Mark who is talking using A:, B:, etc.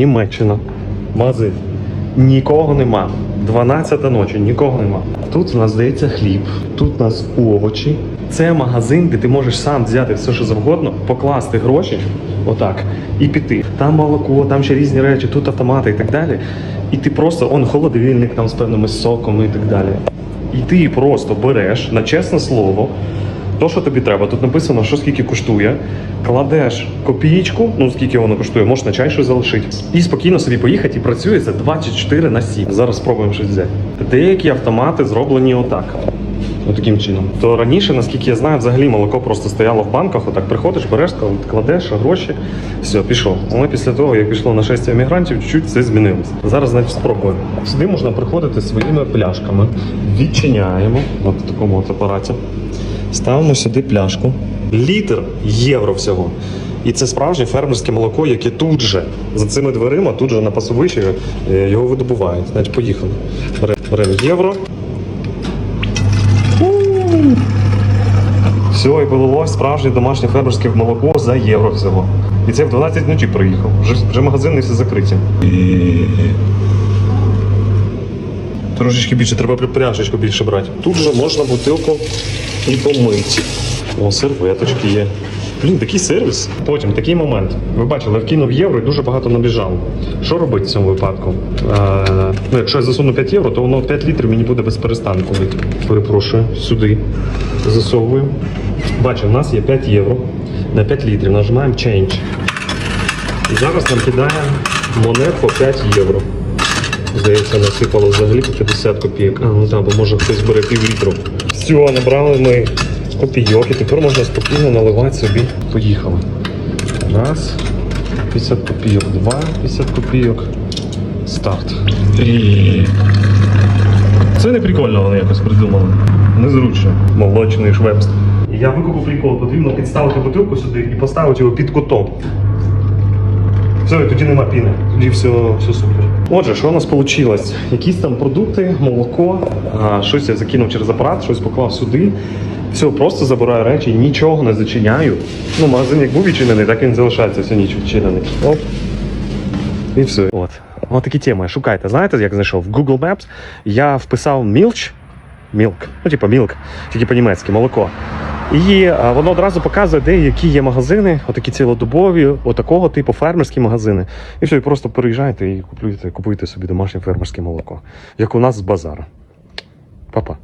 A: Німеччина. Магазин. Нікого нема. 12 ночі, нікого нема. Тут у нас здається хліб, тут у нас овочі. Це магазин, де ти можеш сам взяти все, що завгодно, покласти гроші, отак, і піти. Там молоко, там ще різні речі, тут автомати і так далі. І ти просто он холодильник там з певними соками і так далі. І ти просто береш на чесне слово. То, що тобі треба, тут написано, що скільки коштує. Кладеш копієчку, ну скільки воно коштує, можеш на чай щось залишити. І спокійно собі поїхати і працює це 24 на 7. Зараз спробуємо щось взяти. Деякі автомати зроблені отак. Таким чином. То раніше, наскільки я знаю, взагалі молоко просто стояло в банках, отак приходиш, береш, кладеш гроші, все, пішов. Але після того, як пішло нашестя мігрантів, чуть-чуть це змінилось. Зараз, значить, спробуємо. Сюди можна приходити своїми пляшками. Відчиняємо от в такому от апараті. Ставимо сюди пляшку. Літр євро всього. І це справжнє фермерське молоко, яке тут же за цими дверима, тут же на пасовищі е, його видобувають. Значить, поїхали. Беремо беремо євро. Все, і полилось справжнє домашнє фермерське молоко за євро всього. І це в 12 вночі приїхав. Вже, вже магазини всі закриті. Трошечки більше, треба пряжечку більше брати. Тут же можна бутилку і помити. О, серветочки є. Блін, такий сервіс. Потім такий момент. Ви бачили, я вкинув євро і дуже багато набіжало. Що робити в цьому випадку? Е, ну, якщо я засуну 5 євро, то воно 5 літрів мені буде без перестанку. Перепрошую, сюди засовуємо. Бачимо, у нас є 5 євро на 5 літрів. Нажимаємо Change. І зараз нам кидає монет по 5 євро. Здається, взагалі по 50 копійок. А, ну так, бо може хтось бере пів літру. Все, набрали ми копійок, і тепер можна спокійно наливати собі. Поїхали. Раз, 50 копійок, два, 50 копійок. Старт. І... Це не прикольно вони якось придумали. Незручно. Молочний швепст. Я викупив прикол, потрібно підставити бутилку сюди і поставити його під кутом. Все, і тоді нема піни, тоді все, все супер. Отже, що у нас вийшло? Якісь там продукти, молоко, щось я закинув через апарат, щось поклав сюди. Все, просто забираю речі, нічого не зачиняю. Ну, магазин як був відчинений, так він залишається все ніч відчинений. Оп. І все. От. От такі теми. Шукайте. Знаєте, як знайшов? В Google Maps я вписав мілч, мілк, ну, типу мілк, тільки по-німецьки, молоко. І воно одразу показує, де які є магазини, отакі цілодобові, отакого типу фермерські магазини. І все, і просто переїжджаєте і купуєте, купуєте собі домашнє фермерське молоко, як у нас з базару. Па-па.